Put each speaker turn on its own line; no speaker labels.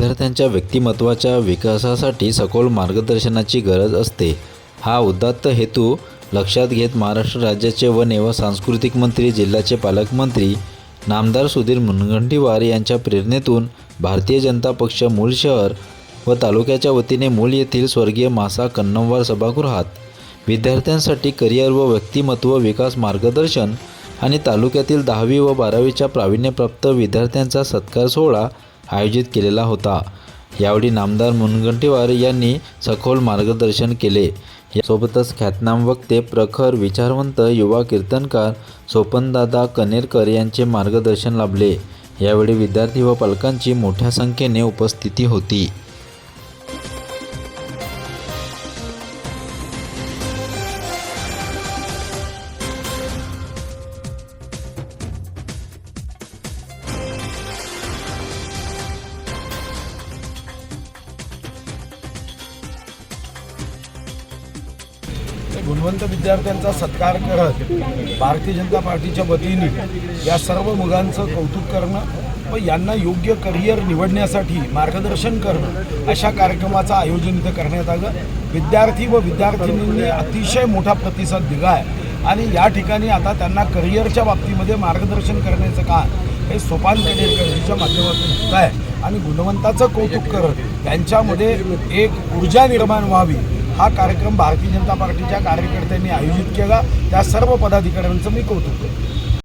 विद्यार्थ्यांच्या व्यक्तिमत्वाच्या विकासासाठी सखोल मार्गदर्शनाची गरज असते. हा उदात्त हेतू लक्षात घेत महाराष्ट्र राज्याचे वने व सांस्कृतिक मंत्री जिल्ह्याचे पालकमंत्री नामदार सुधीर मुनगंटीवार यांच्या प्रेरणेतून भारतीय जनता पक्ष मूळ शहर व तालुक्याच्या वतीने मूल येथील स्वर्गीय मासा कन्नमवार सभागृहात विद्यार्थ्यांसाठी करिअर व व्यक्तिमत्व विकास मार्गदर्शन आणि तालुक्यातील दहावी व बारावीच्या प्रावीण्यप्राप्त विद्यार्थ्यांचा सत्कार सोहळा आयोजित केलेला होता. यावेळी नामदार मुनगंटीवार यांनी सखोल मार्गदर्शन केले. यासोबतच ख्यातनाम वक्ते प्रखर विचारवंत युवा कीर्तनकार सोपनदादा कनेरकर यांचे मार्गदर्शन लाभले. यावेळी विद्यार्थी व पालकांची मोठ्या संख्येने उपस्थिती होती.
गुणवंत विद्यार्थ्यांचा सत्कार करत भारतीय जनता पार्टीच्या वतीने या सर्व मुलांचं कौतुक करणं व यांना योग्य करिअर निवडण्यासाठी मार्गदर्शन करणं अशा कार्यक्रमाचं आयोजन इथं करण्यात आलं. विद्यार्थी व विद्यार्थिनींनी अतिशय मोठा प्रतिसाद दिला आहे आणि या ठिकाणी आता त्यांना करिअरच्या बाबतीमध्ये मार्गदर्शन करण्याचं काम हे सोपान कनेरकरजीच्या माध्यमातून होत आहे. आणि गुणवंताचं कौतुक करत त्यांच्यामध्ये एक ऊर्जा निर्माण व्हावी हा कार्यक्रम भारतीय जनता पार्टीच्या कार्यकर्त्यांनी आयोजित केला. त्या सर्व पदाधिकाऱ्यांचं मी कौतुक करतो.